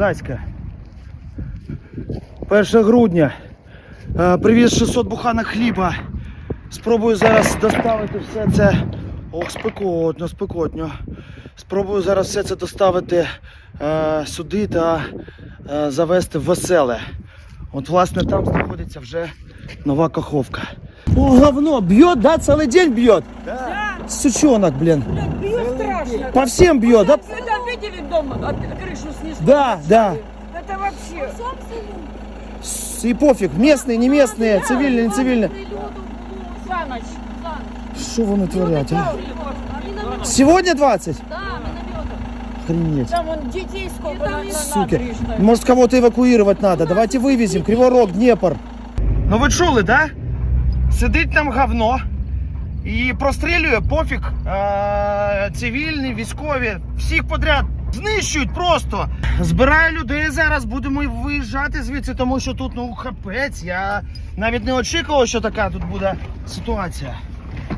Козацьке. 1 грудня. Е, Привіз 600 буханок хліба. Спробую зараз доставити все це. Ох, спекотно, спекотно. Спробую зараз все це доставити е, сюди та е, завести в веселе. От, власне, там знаходиться вже нова каховка. О, говно, б'є, да, цілий день б'є. Да, Сучонок, блін. бьют страшно. По всем бьет, да? Вы там видели дом, от- крышу снесло? Да, да. Это вообще... С- И пофиг, местные, не местные, цивильные, не цивильные. За ночь. Що вони творять, а? Да, Сегодня 20? Охренеть. Там вон детей сколько на, на Суки. набережной. Может кого-то эвакуировать надо. Давайте вывезем. Криворог, Днепр. Ну ви чули, да? Сидить там говно і прострілює пофіг. Е- цивільні, військові, всіх подряд. Знищують просто. Збираю людей зараз, будемо виїжджати звідси, тому що тут ну капець. Я навіть не очікував, що така тут буде ситуація.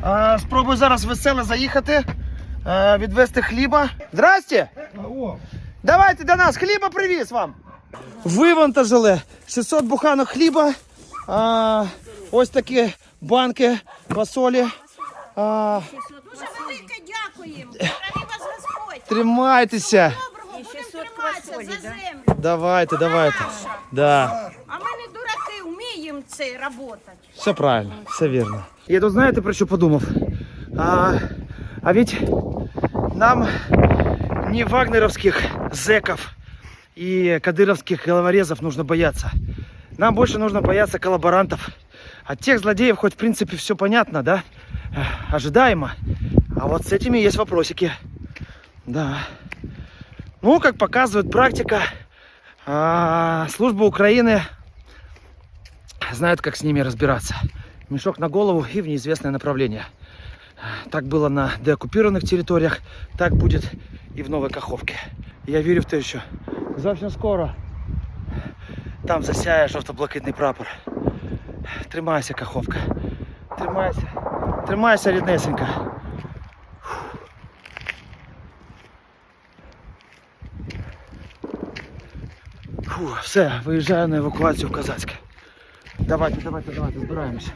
Е, спробую зараз весело заїхати, е, відвезти хліба. Здрасте! Давайте до нас, хліба привіз вам. Вивантажили 600 буханок хліба. А, ось такі банки фасолі. А, Дуже велике дякуємо. Храни вас Господь. тримайтеся. Доброго будемо триматися за землю. Давайте, давайте. Да. А ми не дураки, вміємо це робити. Все правильно, все вірно. Я тут знаєте про що подумав? А, а ведь нам не вагнеровских зеков и кадыровских головорезов нужно бояться. Нам больше нужно бояться коллаборантов. От тех злодеев хоть в принципе все понятно, да? Ожидаемо. А вот с этими есть вопросики. Да. Ну, как показывает практика, а, служба Украины знают, как с ними разбираться. Мешок на голову и в неизвестное направление. Так было на деоккупированных территориях, так будет и в Новой Каховке. Я верю в те, що зовсім скоро там засяє жовто-блакитний прапор. Тримайся, Каховка. Тримайся. Тримайся, ріднесенька. Фу, все, виїжджаю на евакуацію в Казацьке. Давайте, давайте, давайте, збираємося.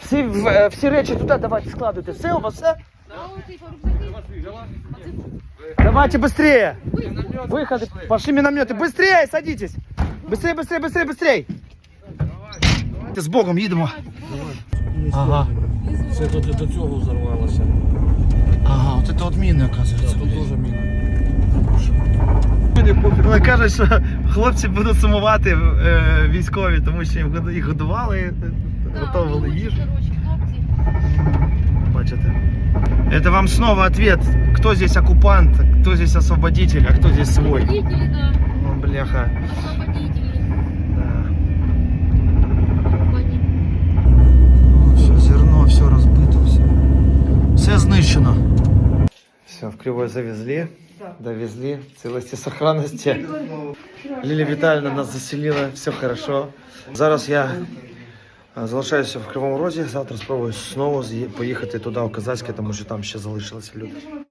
Всі, в- е, всі речі туди давайте складуйте. Все у вас все? Давайте быстрее. Выходы, пошли минометы. Быстрее садитесь. Быстрее, быстрее, быстрее, быстрее. З Богом їдемо. Ага. Це до, до цього взорвалося. Ага, от це от міни, оказується. Тут дуже міна. Вони кажуть, що хлопці будуть сумувати е, військові, тому що їм году- їх годували, е, готували їжу. Бачите? Это вам снова ответ, кто здесь оккупант, кто здесь освободитель, а кто здесь свой. Освободители, да. Ну, бляха. Освободители. Все розбито, все. Все знищено. Все, в Кривой завезли, довезли в целости сохранности. Лилия Витальевна нас заселила, все хорошо. Зараз я залишаюся в Кривому Розі, завтра спробую знову з'ї- поїхати туди, в Казацьке, тому що там ще залишилися люди.